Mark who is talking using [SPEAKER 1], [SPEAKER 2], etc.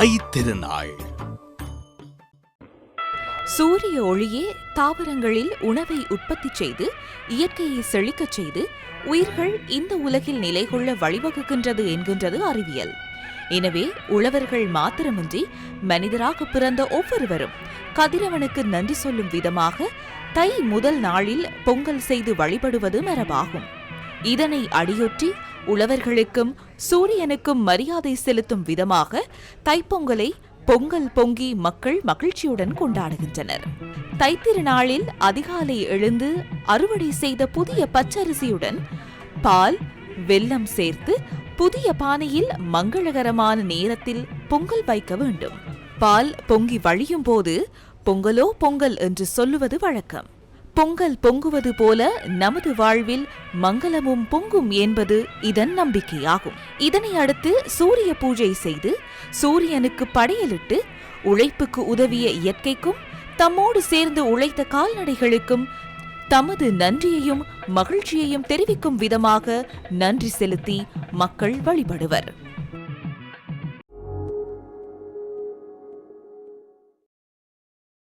[SPEAKER 1] தை திருநாள்
[SPEAKER 2] சூரிய ஒளியே தாவரங்களில் உணவை உற்பத்தி செய்து இயற்கையை செழிக்கச் செய்து உயிர்கள் இந்த உலகில் நிலை கொள்ள வழிவகுக்கின்றது என்கின்றது அறிவியல். எனவே உழவர்கள் மாத்திரமின்றி மனிதராக பிறந்த ஒவ்வொருவரும் கதிரவனுக்கு நன்றி சொல்லும் விதமாக தை முதல் நாளில் பொங்கல் செய்து வழிபடுவது மரபாகும். இதனை அடியொற்றி உழவர்களுக்கும் சூரியனுக்கும் மரியாதை செலுத்தும் விதமாக தைப்பொங்கலை பொங்கல் பொங்கி மக்கள் மகிழ்ச்சியுடன் கொண்டாடுகின்றனர். தைத்திருநாளில் அதிகாலை எழுந்து அறுவடை செய்த புதிய பச்சரிசியுடன் பால் வெல்லம் சேர்த்து புதிய பானையில் மங்களகரமான நேரத்தில் பொங்கல் வைக்க வேண்டும். பால் பொங்கி வழியும் போது பொங்கலோ பொங்கல் என்று சொல்லுவது வழக்கம். பொங்கல் பொங்குவது போல நமது வாழ்வில் மங்களமும் பொங்கும் என்பது இதன் நம்பிக்கையாகும். இதனை அடுத்து சூரிய பூஜை செய்து சூரியனுக்கு படையலிட்டு உழைப்புக்கு உதவிய இயற்கைக்கும் தம்மோடு சேர்ந்து உழைத்த கால்நடைகளுக்கும் தமது நன்றியையும் மகிழ்ச்சியையும் தெரிவிக்கும் விதமாக நன்றி செலுத்தி மக்கள் வழிபடுவர்.